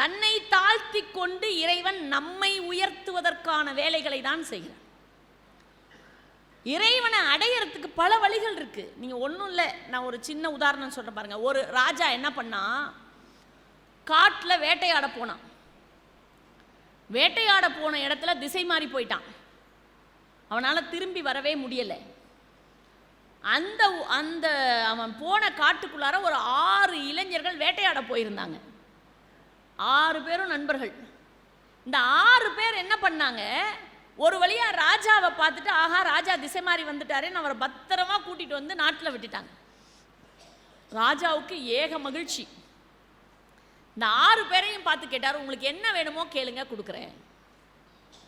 தன்னை தாழ்த்தி கொண்டு இறைவன் நம்மை உயர்த்துவதற்கான வேலைகளை தான் செய்கிறான். இறைவனை அடையறதுக்கு பல வழிகள் இருக்கு. நீங்க ஒன்றும் இல்லை. நான் ஒரு சின்ன உதாரணம் சொல்றேன் பாருங்க. ஒரு ராஜா என்ன பண்ணா காட்டில் வேட்டையாட போனான் வேட்டையாட போன இடத்துல திசை மாறி போயிட்டான். அவனால் திரும்பி வரவே முடியலை. அந்த அந்த அவன் போன காட்டுக்குள்ளார ஒரு ஆறு இளைஞர்கள் வேட்டையாட போயிருந்தாங்க. ஆறு பேரும் நண்பர்கள். இந்த ஆறு பேர் என்ன பண்ணாங்க? ஒரு வழியா ராஜாவை பார்த்துட்டு ஆஹா ராஜா திசை மாறி வந்துட்டாருன்னு அவரை பத்திரமா கூட்டிட்டு வந்து நாட்டில் விட்டுட்டாங்க. ராஜாவுக்கு ஏக மகிழ்ச்சி. இந்த ஆறு பேரையும் பார்த்து கேட்டார் உங்களுக்கு என்ன வேணுமோ கேளுங்க கொடுக்குறேன்.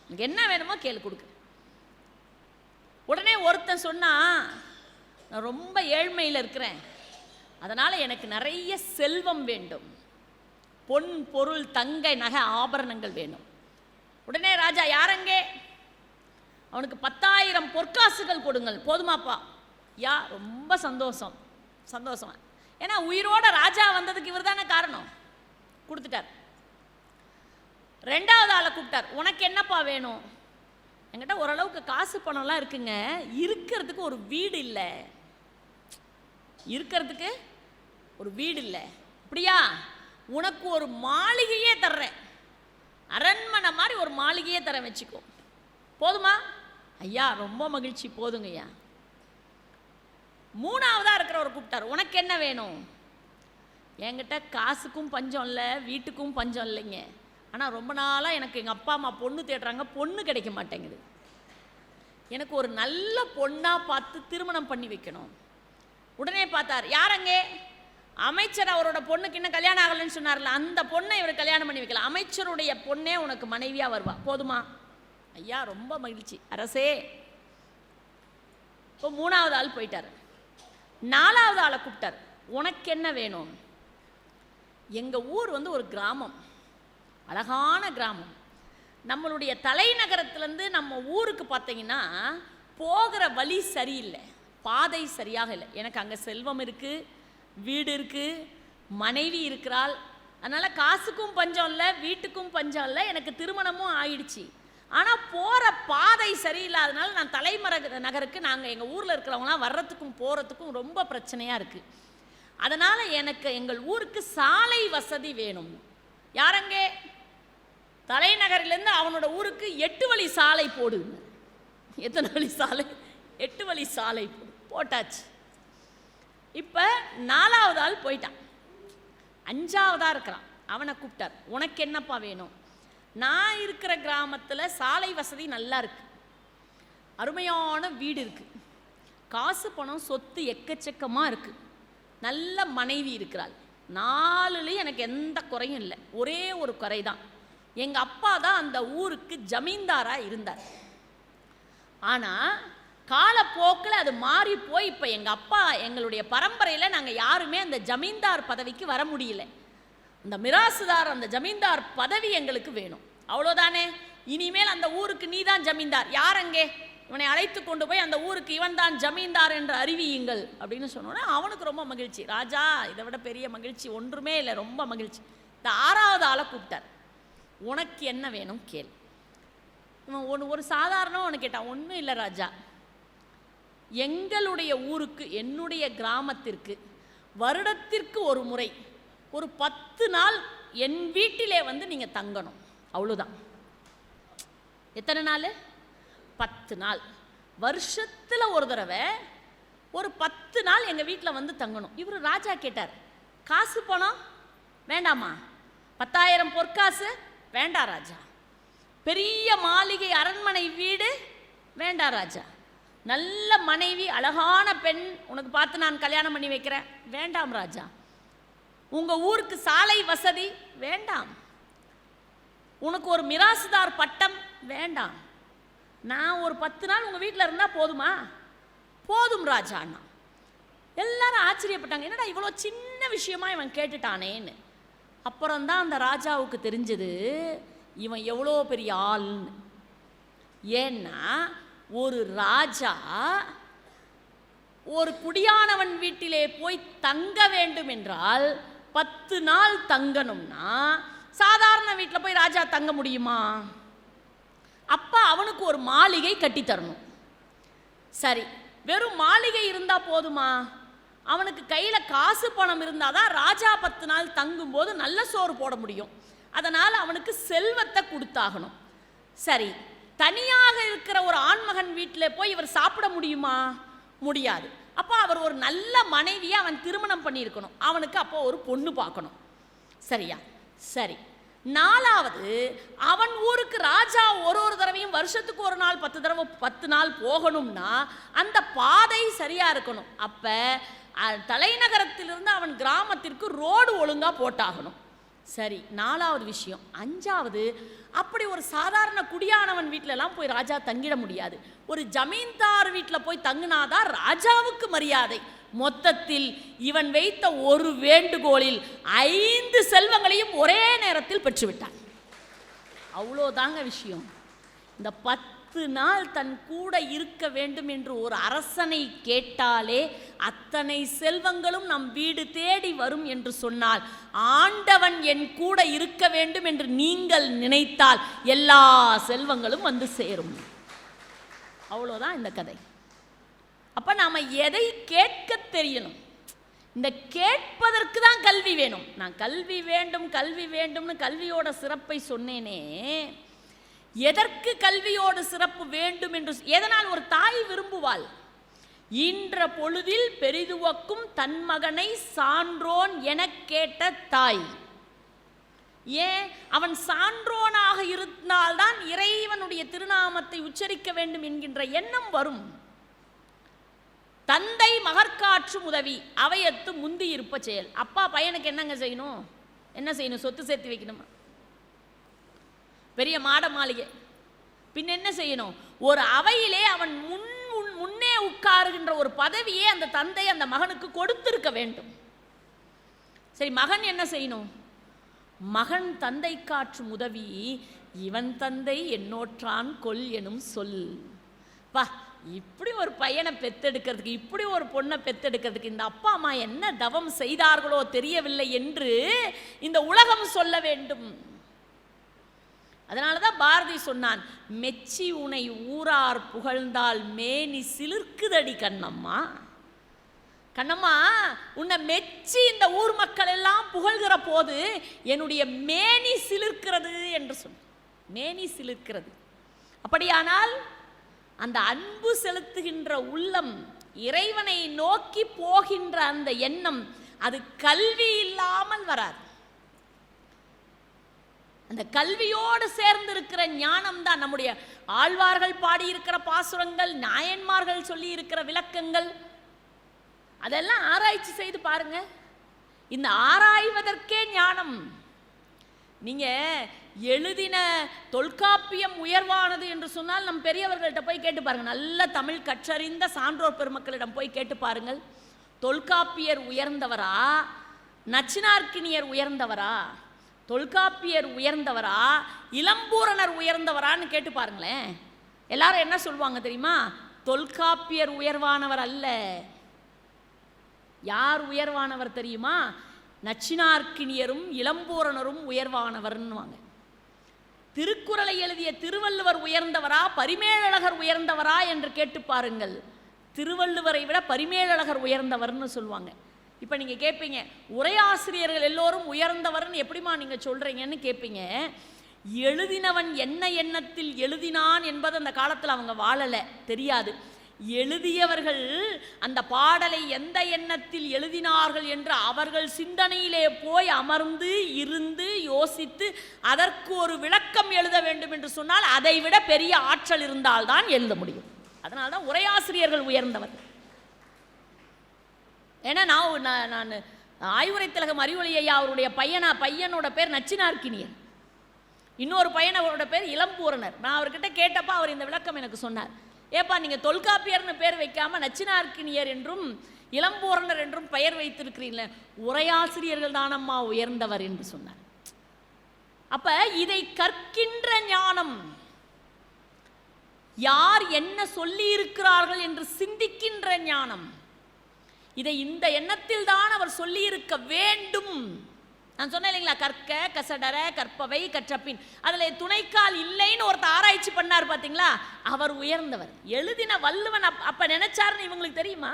உங்களுக்கு என்ன வேணுமோ கேளு கொடுக்குறேன். உடனே ஒருத்தன் சொன்னா நான் ரொம்ப ஏழ்மையில் இருக்கிறேன். அதனால் எனக்கு நிறைய செல்வம் வேண்டும். பொன் பொருள் தங்கை நகை ஆபரணங்கள் வேணும். உடனே ராஜா யாரங்கே? அவனுக்கு பத்தாயிரம் பொற்காசுகள் கொடுங்கள். போதுமாப்பா யா ரொம்ப சந்தோஷம். சந்தோஷம்? ஏன்னா உயிரோட ராஜா வந்ததுக்கு இவர் தானே காரணம். கொடுத்துட்டார். ரெண்டாவது ஆளை கூப்பிட்டார். உனக்கு என்னப்பா வேணும்? என்கிட்ட ஓரளவுக்கு காசு பணம்லாம் இருக்குங்க. இருக்கிறதுக்கு ஒரு வீடு இல்லை. இருக்கிறதுக்கு ஒரு வீடு இல்லை. அப்படியா? உனக்கு ஒரு மாளிகையே தர்றேன். அரண்மனை மாதிரி ஒரு மாளிகையே தரேன் வச்சுக்கோ. போதுமா? ஐயா ரொம்ப மகிழ்ச்சி. போதுங்க ஐயா. மூணாவதாக இருக்கிறவர் கூப்பிட்டார். உனக்கு என்ன வேணும்? என்கிட்ட காசுக்கும் பஞ்சம் இல்லை வீட்டுக்கும் பஞ்சம் இல்லைங்க. ஆனால் ரொம்ப நாளாக எனக்கு எங்கள் அப்பா அம்மா பொண்ணு தேடுறாங்க. பொண்ணு கிடைக்க மாட்டேங்குது. எனக்கு ஒரு நல்ல பொண்ணாக பார்த்து திருமணம் பண்ணி வைக்கணும். உடனே பார்த்தார். யாரங்கே அமைச்சர் அவரோட பொண்ணுக்கு இன்னும் கல்யாணம் ஆகலைன்னு சொன்னார்ல அந்த பொண்ணை இவர் கல்யாணம் பண்ணி வைக்கலாம் அமைச்சருடைய பொண்ணே உனக்கு மனைவியாக வருவா. போதுமா? ஐயா ரொம்ப மகிழ்ச்சி. அரசே இப்போ மூணாவது ஆள் போயிட்டார். நாலாவது ஆளை கூப்பிட்டார். உனக்கு என்ன வேணும்? எங்கள் ஊர் வந்து ஒரு கிராமம். அழகான கிராமம். நம்மளுடைய தலைநகரத்துலேருந்து நம்ம ஊருக்கு பார்த்தீங்கன்னா போகிற வழி சரியில்லை. பாதை சரியாக இல்லை. எனக்கு அங்கே செல்வம் இருக்குது வீடு இருக்குது மனைவி இருக்கிறாள். அதனால் காசுக்கும் பஞ்சம் இல்லை வீட்டுக்கும் பஞ்சம் இல்லை எனக்கு திருமணமும் ஆயிடுச்சு. ஆனால் போகிற பாதை சரியில்லாதனால நான் தலைமர நகருக்கு நாங்கள் எங்கள் ஊரில் இருக்கிறவங்களாம் வர்றதுக்கும் போகிறதுக்கும் ரொம்ப பிரச்சனையாக இருக்குது அதனால் எனக்கு எங்கள் ஊருக்கு சாலை வசதி வேணும். யாரங்கே? தலைநகரிலேருந்து அவனோட ஊருக்கு எட்டு வழி சாலை போடு. எத்தனை வழி சாலை? எட்டு வழி சாலை போடு. போட்டாச்சு. இப்போ நாலாவது ஆள் போயிட்டான். அஞ்சாவதா இருக்கிறான். அவனை கூப்பிட்டார். உனக்கு என்னப்பா வேணும்? நான் இருக்கிற கிராமத்தில் சாலை வசதி நல்லா இருக்குது அருமையான வீடு இருக்குது காசு பணம் சொத்து எக்கச்சக்கமாக இருக்குது நல்ல மனைவி இருக்கிறாள். நாலுலேயும் எனக்கு எந்த குறையும் இல்லை. ஒரே ஒரு குறை தான் எங்கள் அப்பா தான் அந்த ஊருக்கு ஜமீன்தாராக இருந்தார். ஆனால் காலப்போக்கில் அது மாறி போய் இப்போ எங்கள் அப்பா எங்களுடைய பரம்பரையில் நாங்கள் யாருமே அந்த ஜமீன்தார் பதவிக்கு வர முடியல. அந்த மிராசுதார் அந்த ஜமீன்தார் பதவி எங்களுக்கு வேணும். அவ்வளோதானே இனிமேல் அந்த ஊருக்கு நீ தான் ஜமீன்தார். யார் அங்கே? இவனை அழைத்து கொண்டு போய் அந்த ஊருக்கு இவன் தான் ஜமீன்தார் என்று அறிவியுங்கள் அப்படின்னு சொன்னோன்னே அவனுக்கு ரொம்ப மகிழ்ச்சி. ராஜா இதை விட பெரிய மகிழ்ச்சி ஒன்றுமே இல்லை ரொம்ப மகிழ்ச்சி. இந்த ஆறாவது ஆளை கூப்பிட்டார். உனக்கு என்ன வேணும் கேள். இவன் ஒன்று ஒரு சாதாரண ஒன்று கேட்டான். ஒன்றும் இல்லை ராஜா. எங்களுடைய ஊருக்கு என்னுடைய கிராமத்திற்கு வருடத்திற்கு ஒரு முறை ஒரு பத்து நாள் என் வீட்டிலே வந்து நீங்கள் தங்கணும். அவ்வளோதான் எத்தனை நாள்? பத்து நாள். வருஷத்தில் ஒரு தடவை ஒரு பத்து நாள் எங்கள் வீட்டில் வந்து தங்கணும். இவர் ராஜா கேட்டார் காசு பணம்? வேண்டாமா பத்தாயிரம் பொற்காசு? வேண்டாம் ராஜா. பெரிய மாளிகை அரண்மனை வீடு? வேண்டாம் ராஜா. நல்ல மனைவி அழகான பெண் உனக்கு பார்த்து நான் கல்யாணம் பண்ணி வைக்கிறேன். வேண்டாம் ராஜா. உங்கள் ஊருக்கு சாலை வசதி வேண்டாம். உனக்கு ஒரு மிராசுதார் பட்டம் வேண்டாம். நான் ஒரு பத்து நாள் உங்கள் வீட்டில் இருந்தால் போதுமா? போதும் ராஜா அண்ணா. எல்லாரும் ஆச்சரியப்பட்டாங்க. என்னடா இவ்வளோ சின்ன விஷயமா இவன் கேட்டுட்டானேன்னு. அப்புறம்தான் அந்த ராஜாவுக்கு தெரிஞ்சது இவன் எவ்வளோ பெரிய ஆள்னு. ஏன்னா ஒரு ராஜா ஒரு குடியானவன் வீட்டிலே போய் தங்க வேண்டும் என்றால் பத்து நாள் தங்கணும்னா சாதாரண வீட்டில் போய் ராஜா தங்க முடியுமா? அப்பா அவனுக்கு ஒரு மாளிகை கட்டித்தரணும் சரி வெறும் மாளிகை இருந்தால் போதுமா? அவனுக்கு கையில் காசு பணம் இருந்தால் தான் ராஜா பத்து நாள் தங்கும்போது நல்ல சோறு போட முடியும். அதனால் அவனுக்கு செல்வத்தை கொடுத்தாகணும். சரி தனியாக இருக்கிற ஒரு ஆண்மகன் வீட்டில் போய் இவர் சாப்பிட முடியுமா? முடியாது. அப்போ அவர் ஒரு நல்ல மனைவியை அவன் திருமணம் பண்ணியிருக்கணும். அவனுக்கு அப்போ ஒரு பொண்ணு பார்க்கணும். சரியா? சரி. நாலாவது அவன் ஊருக்கு ராஜா ஒரு ஒரு தடவையும் வருஷத்துக்கு ஒரு நாள் பத்து தடவை பத்து நாள் போகணும்னா அந்த பாதை சரியா இருக்கணும். அப்ப தலைநகரத்திலிருந்து அவன் கிராமத்திற்கு ரோடு ஒழுங்கா போட்டாகணும். சரி நாலாவது விஷயம். அஞ்சாவது அப்படி ஒரு சாதாரண குடியானவன் வீட்டிலலாம் போய் ராஜா தங்கிட முடியாது. ஒரு ஜமீன்தார் வீட்டில் போய் தங்கினாதான் ராஜாவுக்கு மரியாதை. மொத்தத்தில் இவன் வைத்த ஒரு வேண்டுகோளில் ஐந்து செல்வங்களையும் ஒரே நேரத்தில் பெற்றுவிட்டான். அவ்வளோதாங்க விஷயம். இந்த பத்து பத்து நாள் தன் கூட இருக்க வேண்டும் என்று ஒரு அரசனை கேட்டாலே அத்தனை செல்வங்களும் நம் வீடு தேடி வரும் என்று சொன்னால் ஆண்டவன் என் கூட இருக்க வேண்டும் என்று நீங்கள் நினைத்தால் எல்லா செல்வங்களும் வந்து சேரும். அவ்வளோதான் இந்த கதை. அப்போ நாம் எதை கேட்க தெரியணும்? இந்த கேட்பதற்கு தான் கல்வி வேணும். நான் கல்வி வேண்டும் கல்வி வேண்டும்னு கல்வியோட சிறப்பை சொன்னேனே எதற்கு கல்வியோடு சிறப்பு வேண்டும் என்று எதனால் ஒரு தாய் விரும்புவாள்? ஈன்ற பொழுதில் பெரிதுவக்கும் தன் மகனை சான்றோன் எனக் கேட்ட தாய். ஏன்? அவன் சான்றோனாக இருந்தால்தான் இறைவனுடைய திருநாமத்தை உச்சரிக்க வேண்டும் என்கின்ற எண்ணம் வரும். தந்தை மகற்காற்றும் உதவி அவையத்து முந்தி இருப்ப செயல். அப்பா பையனுக்கு என்னங்க செய்யணும்? என்ன செய்யணும்? சொத்து சேர்த்து வைக்கணுமா? பெரிய மாட மாளிகை. பின் என்ன செய்யணும்? ஒரு அவையிலே அவன் முன் முன்- முன்னே உட்காருகின்ற ஒரு பதவியே அந்த தந்தை அந்த மகனுக்கு கொடுத்திருக்க வேண்டும். சரி மகன் என்ன செய்யணும்? மகன் தந்தை காற்றும் உதவி இவன் தந்தை என்னோற்றான் கொல் எனும் சொல். பா இப்படி ஒரு பையனை பெத்தெடுக்கிறதுக்கு இப்படி ஒரு பொண்ணை பெத்தெடுக்கிறதுக்கு இந்த அப்பா அம்மா என்ன தவம் செய்தார்களோ தெரியவில்லை என்று இந்த உலகம் சொல்ல வேண்டும். அதனால தான் பாரதி சொன்னான் மெச்சி உனை ஊரார் புகழ்ந்தால் மேனி சிலிர்க்குதடி கண்ணம்மா. கண்ணம்மா உன்னை மெச்சி இந்த ஊர் மக்கள் எல்லாம் புகழ்கிற போது என்னுடைய மேனி சிலிர்க்கிறது என்று சொன்ன மேனி சிலிர்க்கிறது. அப்படியானால் அந்த அன்பு செலுத்துகின்ற உள்ளம் இறைவனை நோக்கி போகின்ற அந்த எண்ணம் அது கல்வி இல்லாமல் வராது. அந்த கல்வியோடு சேர்ந்து இருக்கிற ஞானம் தான் நம்முடைய ஆழ்வார்கள் பாடியிருக்கிற பாசுரங்கள் நாயன்மார்கள் சொல்லி இருக்கிற விளக்கங்கள். அதெல்லாம் ஆராய்ச்சி செய்து பாருங்க. இந்த ஆராய்வதற்கே ஞானம். நீங்க எழுதின தொல்காப்பியம் உயர்வானது என்று சொன்னால் நம் பெரியவர்கள்ட்ட போய் கேட்டு பாருங்க. நல்ல தமிழ் கற்றறிந்த சான்றோர் பெருமக்களிடம் போய் கேட்டு பாருங்கள். தொல்காப்பியர் உயர்ந்தவரா? நச்சினார்க்கினியர் உயர்ந்தவரா? தொல்காப்பியர் உயர்ந்தவரா இளம்பூரணர் உயர்ந்தவரான்னு கேட்டு பாருங்களேன். எல்லாரும் என்ன சொல்லுவாங்க தெரியுமா? தொல்காப்பியர் உயர்வானவர் அல்ல. யார் உயர்வானவர் தெரியுமா? நச்சினார்க்கினியரும் இளம்பூரணரும் உயர்வானவர்னுவாங்க திருக்குறளை எழுதிய திருவள்ளுவர் உயர்ந்தவரா பரிமேலழகர் உயர்ந்தவரா என்று கேட்டு பாருங்கள். திருவள்ளுவரை விட பரிமேலழகர் உயர்ந்தவர்னு சொல்லுவாங்க. இப்போ நீங்கள் கேட்பீங்க உரையாசிரியர்கள் எல்லோரும் உயர்ந்தவர்னு எப்படிம்மா நீங்கள் சொல்கிறீங்கன்னு கேட்பீங்க எழுதினவன் என்ன எண்ணத்தில் எழுதினான் என்பது அந்த காலத்தில் அவங்க வாழலை தெரியாது. எழுதியவர்கள் அந்த பாடலை எந்த எண்ணத்தில் எழுதினார்கள் என்று அவர்கள் சிந்தனையிலே போய் அமர்ந்து இருந்து யோசித்து அதற்கு ஒரு விளக்கம் எழுத வேண்டும் என்று சொன்னால் அதை விட பெரிய ஆற்றல் இருந்தால்தான் எழுத முடியும். அதனால்தான் உரையாசிரியர்கள் உயர்ந்தவர்கள். ஏன்னா நான் நான் நான் ஆய்வுரை திலகம் அறிவொளி ஐயா அவருடைய பையனா பையனோட பேர் நச்சினார்க்கினியன் இன்னொரு பையன் அவரோட பேர் இளம்பூரணர். நான் அவர்கிட்ட கேட்டப்போ அவர் இந்த விளக்கம் எனக்கு சொன்னார். ஏப்பா நீங்கள் தொல்காப்பியர்னு பேர் வைக்காமல் நச்சினார்க்கினியர் என்றும் இளம்பூரணர் என்றும் பெயர் வைத்திருக்கிறீங்களே உரையாசிரியர்கள் தானம்மா உயர்ந்தவர் என்று சொன்னார். அப்ப இதை கற்கின்ற ஞானம் யார் என்ன சொல்லி இருக்கிறார்கள் என்று சிந்திக்கின்ற ஞானம் இதை இந்த எண்ணத்தில் தான் அவர் சொல்லியிருக்க வேண்டும். நான் சொன்னேன் இல்லைங்களா கற்க கசடர கற்பவை கற்றப்பின். அதில் துணைக்கால் இல்லைன்னு ஒருத்தர் ஆராய்ச்சி பண்ணார் பார்த்தீங்களா? அவர் உயர்ந்தவர். எழுதின வள்ளுவன் அப் அப்போ நினைச்சாருன்னு இவங்களுக்கு தெரியுமா?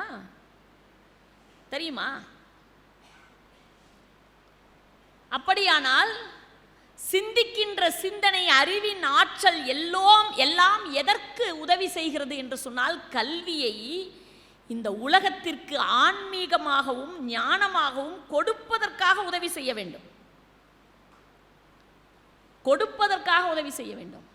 தெரியுமா? அப்படியானால் சிந்திக்கின்ற சிந்தனை அறிவின் ஆற்றல் எல்லோம் எல்லாம் எதற்கு உதவி செய்கிறது என்று சொன்னால் கல்வியை இந்த உலகத்திற்கு ஆன்மீகமாகவும் ஞானமாகவும் கொடுப்பதற்காக உதவி செய்ய வேண்டும். கொடுப்பதற்காக உதவி செய்ய வேண்டும்.